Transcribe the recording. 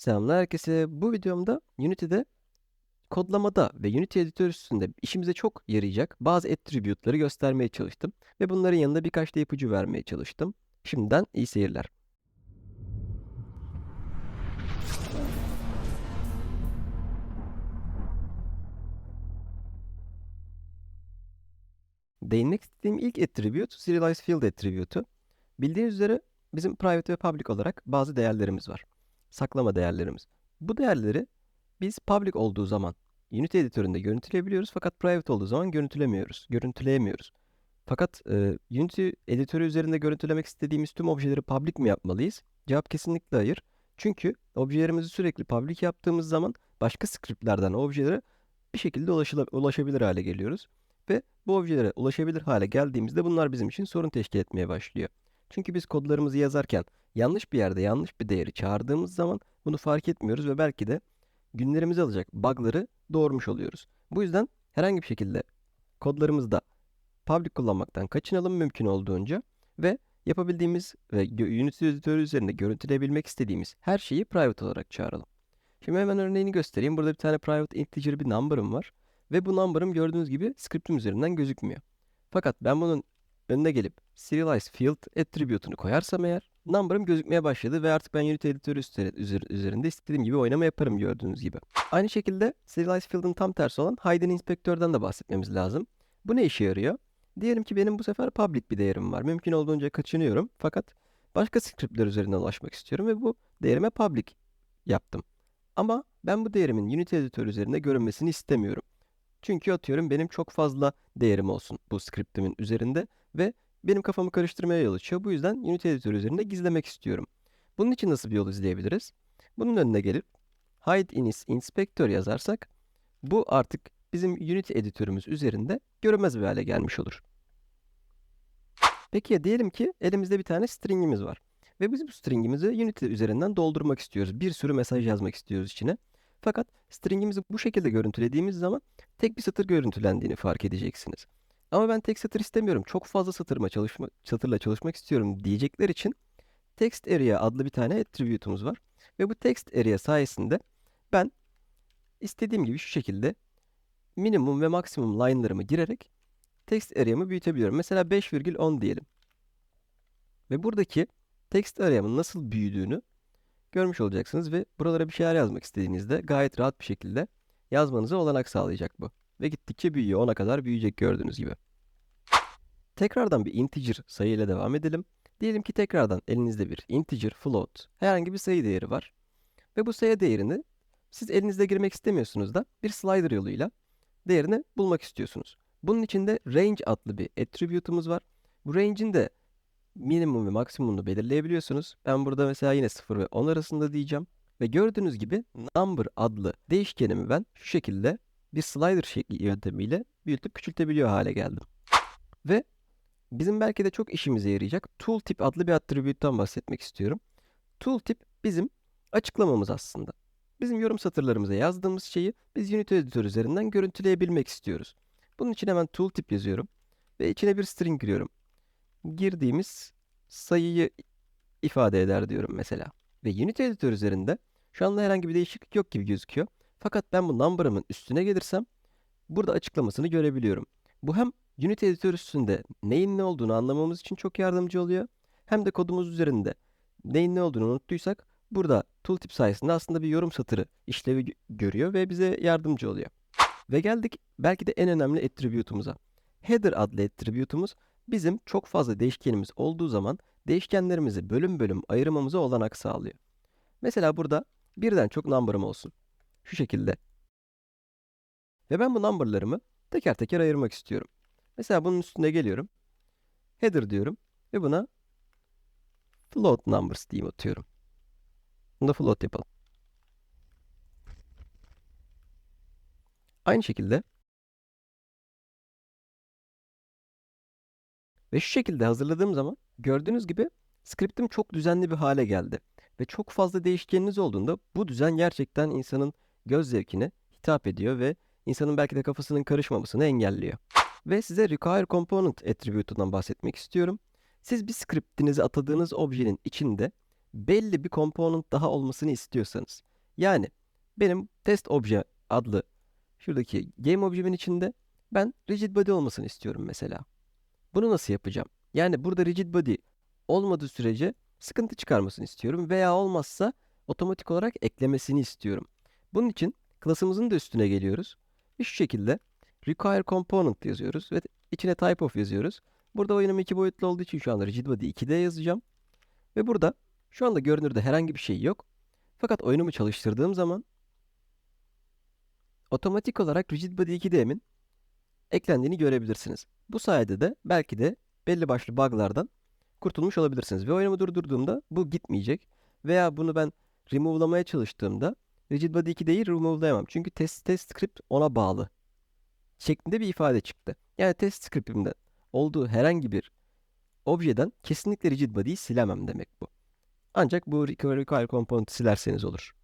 Selamlar herkese. Bu videomda Unity'de kodlamada ve Unity editör üstünde işimize çok yarayacak bazı attribute'ları göstermeye çalıştım ve bunların yanında birkaç da ipucu vermeye çalıştım. Şimdiden iyi seyirler. Değinmek istediğim ilk attribute serialized field attribute'u. Bildiğiniz üzere bizim private ve public olarak bazı değerlerimiz var. Saklama değerlerimiz. Bu değerleri biz public olduğu zaman Unity editöründe görüntüleyebiliyoruz fakat private olduğu zaman görüntülemiyoruz, görüntüleyemiyoruz. Fakat e, Unity editörü üzerinde görüntülemek istediğimiz tüm objeleri public mi yapmalıyız? Cevap kesinlikle hayır. Çünkü objelerimizi sürekli public yaptığımız zaman başka scriptlerden objelere bir şekilde ulaşabilir hale geliyoruz. Ve bu objelere ulaşabilir hale geldiğimizde bunlar bizim için sorun teşkil etmeye başlıyor. Çünkü biz kodlarımızı yazarken yanlış bir yerde yanlış bir değeri çağırdığımız zaman bunu fark etmiyoruz ve belki de günlerimizi alacak bug'ları doğurmuş oluyoruz. Bu yüzden herhangi bir şekilde kodlarımızda public kullanmaktan kaçınalım mümkün olduğunca ve yapabildiğimiz ve Unity editörü üzerinde görüntüleyebilmek istediğimiz her şeyi private olarak çağıralım. Şimdi hemen örneğini göstereyim. Burada bir tane private integer bir number'ım var ve bu number'ım gördüğünüz gibi script'im üzerinden gözükmüyor. Fakat ben bunun önüne gelip serialized field attribute'unu koyarsam eğer number'ım gözükmeye başladı ve artık ben Unity editörü üzerinde istediğim gibi oynama yaparım gördüğünüz gibi. Aynı şekilde serialized field'ın tam tersi olan hidden inspector'dan da bahsetmemiz lazım. Bu ne işe yarıyor? Diyelim ki benim bu sefer public bir değerim var. Mümkün olduğunca kaçınıyorum fakat başka scriptler üzerinden ulaşmak istiyorum ve bu değerime public yaptım. Ama ben bu değerimin Unity editörü üzerinde görünmesini istemiyorum. Çünkü atıyorum benim çok fazla değerim olsun bu scriptimin üzerinde ve benim kafamı karıştırmaya yol açıyor. Bu yüzden Unity editörü üzerinde gizlemek istiyorum. Bunun için nasıl bir yol izleyebiliriz? Bunun önüne gelip hide in inspector yazarsak bu artık bizim Unity editörümüz üzerinde görünmez bir hale gelmiş olur. Peki ya diyelim ki elimizde bir tane stringimiz var. Ve biz bu stringimizi Unity üzerinden doldurmak istiyoruz. Bir sürü mesaj yazmak istiyoruz içine. Fakat stringimizi bu şekilde görüntülediğimiz zaman tek bir satır görüntülendiğini fark edeceksiniz. Ama ben tek satır istemiyorum. Çok fazla satırma çalışma, satırla çalışmak istiyorum diyecekler için text area adlı bir tane attribute'umuz var. Ve bu text area sayesinde ben istediğim gibi şu şekilde minimum ve maksimum line'larımı girerek text area'mı büyütebiliyorum. Mesela 5,10 diyelim. Ve buradaki text area'mın nasıl büyüdüğünü görmüş olacaksınız ve buralara bir şeyler yazmak istediğinizde gayet rahat bir şekilde yazmanıza olanak sağlayacak bu. Ve gittikçe büyüyor. 10'a kadar büyüyecek gördüğünüz gibi. Tekrardan bir integer sayıyla devam edelim. Diyelim ki tekrardan elinizde bir integer, float, herhangi bir sayı değeri var. Ve bu sayı değerini siz elinizde girmek istemiyorsunuz da bir slider yoluyla değerini bulmak istiyorsunuz. Bunun için de range adlı bir attribute'umuz var. Bu range'in de minimum ve maksimumunu belirleyebiliyorsunuz. Ben burada mesela yine 0 ve 10 arasında diyeceğim. Ve gördüğünüz gibi number adlı değişkenimi ben şu şekilde bir slider şekli yöntemiyle büyütüp küçültebiliyor hale geldim. Ve bizim belki de çok işimize yarayacak tooltip adlı bir attribute'tan bahsetmek istiyorum. Tooltip bizim açıklamamız aslında. Bizim yorum satırlarımıza yazdığımız şeyi biz Unity Editor üzerinden görüntüleyebilmek istiyoruz. Bunun için hemen tooltip yazıyorum ve içine bir string giriyorum. Girdiğimiz sayıyı ifade eder diyorum mesela. Ve Unity Editor üzerinde şu anda herhangi bir değişiklik yok gibi gözüküyor. Fakat ben bu number'ımın üstüne gelirsem burada açıklamasını görebiliyorum. Bu hem Unity Editor üstünde neyin ne olduğunu anlamamız için çok yardımcı oluyor. Hem de kodumuz üzerinde neyin ne olduğunu unuttuysak burada tooltip sayesinde aslında bir yorum satırı işlevi gö- görüyor ve bize yardımcı oluyor. Ve geldik belki de en önemli attribute'umuza. Header adlı attribute'umuz bizim çok fazla değişkenimiz olduğu zaman değişkenlerimizi bölüm bölüm ayırmamıza olanak sağlıyor. Mesela burada birden çok number'ım olsun. Şu şekilde. Ve ben bu number'larımı teker teker ayırmak istiyorum. Mesela bunun üstüne geliyorum. Header diyorum ve buna float numbers diyeyim atıyorum. Bunu da float yapalım. Aynı şekilde ve şu şekilde hazırladığım zaman gördüğünüz gibi script'im çok düzenli bir hale geldi. Ve çok fazla değişkeniniz olduğunda bu düzen gerçekten insanın göz zevkine hitap ediyor ve insanın belki de kafasının karışmamasını engelliyor. Ve size require component attribute'undan bahsetmek istiyorum. Siz bir script'inizi atadığınız objenin içinde belli bir component daha olmasını istiyorsanız Yani benim test obje adlı şuradaki game objemin içinde ben rigid body olmasını istiyorum mesela. Bunu nasıl yapacağım? Yani burada rigid body olmadığı sürece sıkıntı çıkarmasını istiyorum veya olmazsa otomatik olarak eklemesini istiyorum. Bunun için klasımızın da üstüne geliyoruz. Ve şu şekilde require component yazıyoruz ve içine type of yazıyoruz. Burada oyunum iki boyutlu olduğu için şu anda rigid body 2D yazacağım. Ve burada şu anda görünürde herhangi bir şey yok. Fakat oyunumu çalıştırdığım zaman otomatik olarak rigid body 2D'min eklendiğini görebilirsiniz. Bu sayede de belki de belli başlı bug'lardan kurtulmuş olabilirsiniz. Ve oyunumu durdurduğumda bu gitmeyecek. Veya bunu ben remove'lamaya çalıştığımda rigid body 2D'yi remove'layamam. Çünkü test, test script ona bağlı. Şeklinde bir ifade çıktı. Yani test scriptimde olduğu herhangi bir objeden kesinlikle rigid silemem demek bu. Ancak bu require component'ı silerseniz olur.